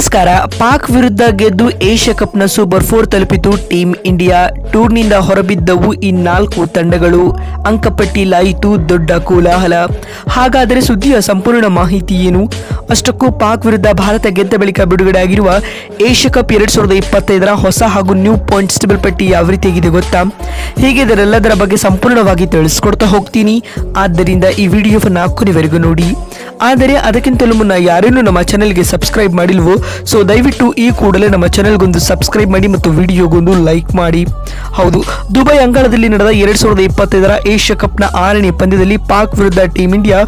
ನಮಸ್ಕಾರ. ಪಾಕ್ ವಿರುದ್ಧ ಗೆದ್ದು ಏಷ್ಯಾ ಕಪ್ನ ಸೂಪರ್ ಫೋರ್ ತಲುಪಿತು ಟೀಮ್ ಇಂಡಿಯಾ. ಟೂರ್ನಿಂದ ಹೊರಬಿದ್ದವು ಈ ನಾಲ್ಕು ತಂಡಗಳು. ಅಂಕಪಟ್ಟಿ ಲಾಯಿತು ದೊಡ್ಡ ಕೋಲಾಹಲ. ಹಾಗಾದರೆ ಸುದ್ದಿಯ ಸಂಪೂರ್ಣ ಮಾಹಿತಿ ಏನು? ಅಷ್ಟಕ್ಕೂ ಪಾಕ್ ವಿರುದ್ಧ ಭಾರತ ಗೆದ್ದ ಬಳಿಕ ಬಿಡುಗಡೆಯಾಗಿರುವ ಏಷ್ಯಾ ಕಪ್ ಎರಡ್ ಸಾವಿರದ ಇಪ್ಪತ್ತೈದರ ಹೊಸ ಹಾಗೂ ನ್ಯೂ ಪಾಯಿಂಟ್ಸ್ ಟೇಬಲ್ ಪಟ್ಟಿ ಯಾವ ರೀತಿಯಾಗಿದೆ ಗೊತ್ತಾ? ಹೀಗೆ ಇದರೆಲ್ಲದರ ಬಗ್ಗೆ ಸಂಪೂರ್ಣವಾಗಿ ತಿಳಿಸ್ಕೊಡ್ತಾ ಹೋಗ್ತೀನಿ. ಆದ್ದರಿಂದ ಈ ವಿಡಿಯೋವನ್ನು ಕೊನೆವರೆಗೂ ನೋಡಿ. ಆದರೆ ಅದಕ್ಕಿಂತಲೂ ಮುನ್ನ ಯಾರೇನು ನಮ್ಮ ಚಾನೆಲ್ಗೆ ಸಬ್ಸ್ಕ್ರೈಬ್ ಮಾಡಿಲ್ವೋ ಸೊ ದಯವಿಟ್ಟು ಈ ಕೂಡಲೇ ನಮ್ಮ ಚಾನೆಲ್ಗೊಂದು ಸಬ್ಸ್ಕ್ರೈಬ್ ಮಾಡಿ ಮತ್ತು ವಿಡಿಯೋಗೊಂದು ಲೈಕ್ ಮಾಡಿ. ಹೌದು. ದುಬೈ ಅಂಗಳದಲ್ಲಿ ನಡೆದ ಎರಡ್ ಸಾವಿರದ ಇಪ್ಪತ್ತೈದರ ಏಷ್ಯಾ ಕಪ್ನ ಆರನೇ ಪಂದ್ಯದಲ್ಲಿ ಪಾಕ್ ವಿರುದ್ಧ ಟೀಂ ಇಂಡಿಯಾ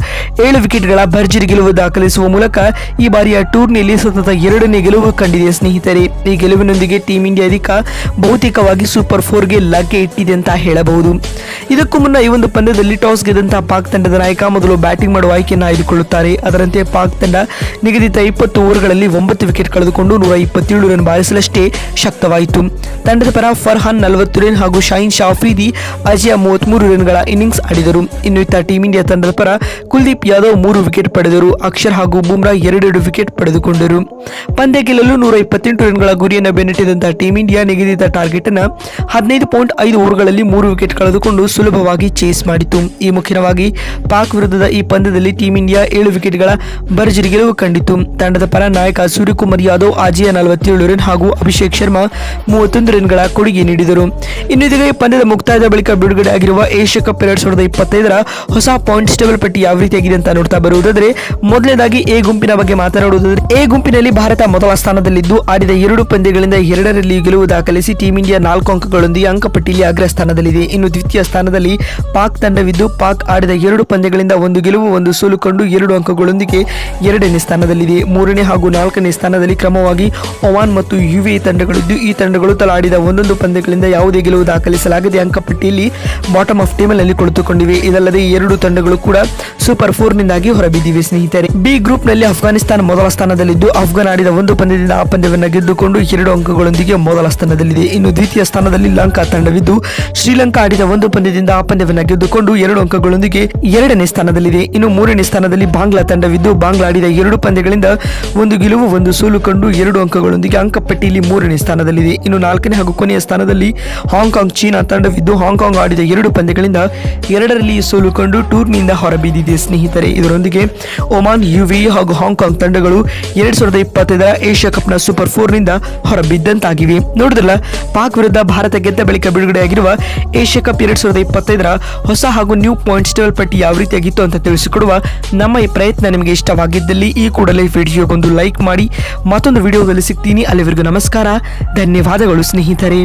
ಏಳು ವಿಕೆಟ್ಗಳ ಭರ್ಜರಿ ಗೆಲುವು ದಾಖಲಿಸುವ ಮೂಲಕ ಈ ಬಾರಿಯ ಟೂರ್ನಿಯಲ್ಲಿ ಸತತ ಎರಡನೇ ಗೆಲುವು ಕಂಡಿದೆ ಸ್ನೇಹಿತರೆ. ಈ ಗೆಲುವಿನೊಂದಿಗೆ ಟೀಂ ಇಂಡಿಯಾ ಅಧಿಕ ಬಹುತೇಕವಾಗಿ ಸೂಪರ್ ಫೋರ್ಗೆ ಲಗ್ಗೆ ಇಟ್ಟಿದೆ ಅಂತ ಹೇಳಬಹುದು. ಇದಕ್ಕೂ ಮುನ್ನ ಈ ಒಂದು ಪಂದ್ಯದಲ್ಲಿ ಟಾಸ್ ಗೆದ್ದಂತಹ ಪಾಕ್ ತಂಡದ ನಾಯಕ ಮೊದಲು ಬ್ಯಾಟಿಂಗ್ ಮಾಡುವ ಆಯ್ಕೆಯನ್ನು ಆಯ್ದುಕೊಳ್ಳುತ್ತಾರೆ. ಅದರಂತೆ ಪಾಕ್ ತಂಡ ನಿಗದಿತ ಇಪ್ಪತ್ತು ಓವರ್ಗಳಲ್ಲಿ ಒಂಬತ್ತು ವಿಕೆಟ್ ಕಳೆದುಕೊಂಡು ನೂರ ಇಪ್ಪತ್ತೇಳು ರನ್ ಬಾರಿಸಲಷ್ಟೇ ಶಕ್ತವಾಯಿತು. ತಂಡದ ಪರ ಫರ್ಹಾನ್ ನಲವತ್ತು ರನ್ ಹಾಗೂ ಶಾಹಿನ್ ಶಾಫ್ರೀದಿ ಅಜಯ ಮೂವತ್ಮೂರು ರನ್ಗಳ ಇನ್ನಿಂಗ್ಸ್ ಆಡಿದರು. ಇನ್ನು ಇತ್ತ ಟೀಂ ಇಂಡಿಯಾ ತಂಡದ ಪರ ಕುಲ್ದೀಪ್ ಯಾದವ್ ಮೂರು ವಿಕೆಟ್ ಪಡೆದರು. ಅಕ್ಷರ್ ಹಾಗೂ ಬುಮ್ರಾ ಎರಡೆರಡು ವಿಕೆಟ್ ಪಡೆದುಕೊಂಡರು. ಪಂದ್ಯ ಗೆಲ್ಲಲು ನೂರ ಇಪ್ಪತ್ತೆಂಟು ರನ್ಗಳ ಗುರಿಯನ್ನು ಬೆನ್ನಟ್ಟಿದಂತಹ ಟೀಂ ಇಂಡಿಯಾ ನಿಗದಿತ ಟಾರ್ಗೆಟ್ ಅನ್ನು ಹದಿನೈದು ಪಾಯಿಂಟ್ ಐದು ಓವರ್ಗಳಲ್ಲಿ ಮೂರು ವಿಕೆಟ್ ಕಳೆದುಕೊಂಡು ಸುಲಭವಾಗಿ ಚೇಸ್ ಮಾಡಿತು ಈ ಮುಖ್ಯವಾಗಿ ಪಾಕ್ ವಿರುದ್ಧದ ಈ ಪಂದ್ಯದಲ್ಲಿ ಟೀಂ ಇಂಡಿಯಾ ಏಳು ವಿಕೆಟ್ಗಳ ಭರ್ಜರಿ ಗೆಲುವು ಕಂಡಿತು ತಂಡದ ಪರ ನಾಯಕ ಸೂರ್ಯಕುಮಾರ್ ಯಾದವ್ ಆಜಿಯಾ ನಲವತ್ತೇಳು ರನ್ ಹಾಗೂ ಅಭಿಷೇಕ್ ಶರ್ಮಾ ಮೂವತ್ತೊಂದು ರನ್ಗಳ ಕೊಡುಗೆ ನೀಡಿದರು. ಇನ್ನು ಇದೀಗ ಈ ಪಂದ್ಯದ ಮುಕ್ತಾಯದ ಬಳಿಕ ಬಿಡುಗಡೆ ಆಗಿರುವ ಏಷ್ಯಾ ಕಪ್ ಎರಡ್ ಸಾವಿರದ ಇಪ್ಪತ್ತೈದರ ಹೊಸ ಪಾಯಿಂಟ್ಸ್ ಟೇಬಲ್ ಪಟ್ಟಿ ಯಾವ ರೀತಿಯಾಗಿದೆ ಅಂತ ನೋಡ್ತಾ ಬರುವುದಾದರೆ, ಮೊದಲನೇದಾಗಿ ಎ ಗುಂಪಿನ ಬಗ್ಗೆ ಮಾತನಾಡುವುದಾದರೆ, ಎ ಗುಂಪಿನಲ್ಲಿ ಭಾರತ ಮೊದಲ ಸ್ಥಾನದಲ್ಲಿದ್ದು ಆಡಿದ ಎರಡು ಪಂದ್ಯಗಳಿಂದ ಎರಡರಲ್ಲಿ ಗೆಲುವು ದಾಖಲಿಸಿ ಟೀಂ ಇಂಡಿಯಾ ನಾಲ್ಕು ಅಂಕಗಳೊಂದಿಗೆ ಅಂಕಪಟ್ಟಿಯಲ್ಲಿ ಅಗ್ರ ಸ್ಥಾನದಲ್ಲಿದೆ. ಇನ್ನು ದ್ವಿತೀಯ ಸ್ಥಾನದಲ್ಲಿ ಪಾಕ್ ತಂಡವಿದ್ದು, ಪಾಕ್ ಆಡಿದ ಎರಡು ಪಂದ್ಯಗಳಿಂದ ಒಂದು ಗೆಲುವು, ಒಂದು ಸೋಲು ಕಂಡು ಎರಡು ಅಂಕಗಳೊಂದಿಗೆ ಎರಡನೇ ಸ್ಥಾನದಲ್ಲಿದೆ. ಮೂರನೇ ಹಾಗೂ ನಾಲ್ಕನೇ ಸ್ಥಾನದಲ್ಲಿ ಕ್ರಮವಾಗಿ ಒವಾನ್ ಮತ್ತು ಯುಎ ತಂಡಗಳಿದ್ದು, ಈ ತಂಡಗಳು ತಲಾ ಆಡಿದ ಒಂದೊಂದು ಪಂದ್ಯಗಳಿಂದ ಯಾವುದೇ ಗೆಲುವು ದಾಖಲಿಸಲಾಗದೆ ಅಂಕಪಟ್ಟಿಯಲ್ಲಿ ಬಾಟಮ್ ಆಫ್ ಟೇಬಲ್ನಲ್ಲಿ ಕುಳಿತುಕೊಂಡಿವೆ. ಇದಲ್ಲದೆ ಎರಡು ತಂಡಗಳು ಕೂಡ ಸೂಪರ್ ಫೋರ್ ನಿಂದಾಗಿ ಹೊರಬಿದ್ದಿವೆ. ಸ್ನೇಹಿತರೆ ಬಿ ಗ್ರೂಪ್ನಲ್ಲಿ ಅಫ್ಘಾನಿಸ್ತಾನ ಮೊದಲ ಸ್ಥಾನದಲ್ಲಿದ್ದು, ಅಫ್ಘಾನ್ ಆಡಿದ ಒಂದು ಪಂದ್ಯದಿಂದ ಆ ಪಂದ್ಯವನ್ನು ಗೆದ್ದುಕೊಂಡು ಎರಡು ಅಂಕಗಳೊಂದಿಗೆ ಮೊದಲ ಸ್ಥಾನದಲ್ಲಿದೆ. ಇನ್ನು ದ್ವಿತೀಯ ಸ್ಥಾನದಲ್ಲಿ ಲಂಕಾ ತಂಡವಿದ್ದು, ಶ್ರೀಲಂಕಾ ಆಡಿದ ಒಂದು ಪಂದ್ಯದಿಂದ ಆ ಪಂದ್ಯವನ್ನು ಗೆದ್ದುಕೊಂಡು ಎರಡು ಅಂಕಗಳೊಂದಿಗೆ ಎರಡನೇ ಸ್ಥಾನದಲ್ಲಿದೆ. ಇನ್ನು ಮೂರನೇ ಸ್ಥಾನದಲ್ಲಿ ಬಾಂಗ್ಲಾ ತಂಡವಿದ್ದು, ಬಾಂಗ್ಲಾ ಆಡಿದ ಎರಡು ಪಂದ್ಯಗಳಿಂದ ಒಂದು ಗೆಲುವು, ಒಂದು ಸೋಲು ಕಂಡು ಎರಡು ಅಂಕಗಳೊಂದಿಗೆ ಅಂಕಪಟ್ಟಿಯಲ್ಲಿ ಮೂರನೇ ಸ್ಥಾನದಲ್ಲಿದೆ. ಇನ್ನು ನಾಲ್ಕನೇ ಹಾಗೂ ಕೊನೆಯ ಸ್ಥಾನದಲ್ಲಿ ಹಾಂಗ್ಕಾಂಗ್, ಚೀನಾ ತಂಡವಿದ್ದು ಹಾಂಗ್ಕಾಂಗ್ ಆಡಿದ ಎರಡು ಪಂದ್ಯಗಳಿಂದ ಎರಡರಲ್ಲಿ ಸೋಲು ಕಂಡು ಟೂರ್ನಿಯಿಂದ ಹೊರಬಿದ್ದಿದೆ. ಸ್ನೇಹಿತರೆ, ಇದರೊಂದಿಗೆ ಒಮಾನ್ ಯುವಿ ಹಾಗೂ ಹಾಂಗ್ಕಾಂಗ್ ತಂಡಗಳು ಎರಡ್ ಸಾವಿರದ ಇಪ್ಪತ್ತೈದರ ಏಷ್ಯಾ ಕಪ್ನ ಸೂಪರ್ ಫೋರ್ನಿಂದ ಹೊರಬಿದ್ದಂತಾಗಿವೆ. ನೋಡಿದ್ರಲ್ಲ, ಪಾಕ್ ವಿರುದ್ಧ ಭಾರತ ಗೆದ್ದ ಬಳಿಕ ಬಿಡುಗಡೆಯಾಗಿರುವ ಏಷ್ಯಾ ಕಪ್ ಎರಡ್ ಸಾವಿರದ ಇಪ್ಪತ್ತೈದರ ಹೊಸ ಹಾಗೂ ನ್ಯೂ ಪಾಯಿಂಟ್ಸ್ ಟೇಬಲ್ ಪಟ್ಟಿ ಯಾವ ರೀತಿಯಾಗಿತ್ತು ಅಂತ ತಿಳಿಸಿಕೊಡುವ ನಮ್ಮ ಈ ಪ್ರಯತ್ನ ನಿಮಗೆ ಇಷ್ಟವಾಗಿದ್ದಲ್ಲಿ ಈ ಕೂಡಲೇ ವಿಡಿಯೋಗೊಂದು ಲೈಕ್ ಮಾಡಿ ಮತ್ತೊಂದು ವಿಡಿಯೋದಲ್ಲಿ ಸಿಗ್ತೀನಿ. ಅಲ್ಲಿವರೆಗೂ ನಮಸ್ಕಾರ, ಧನ್ಯವಾದಗಳು ಸ್ನೇಹಿತರೆ.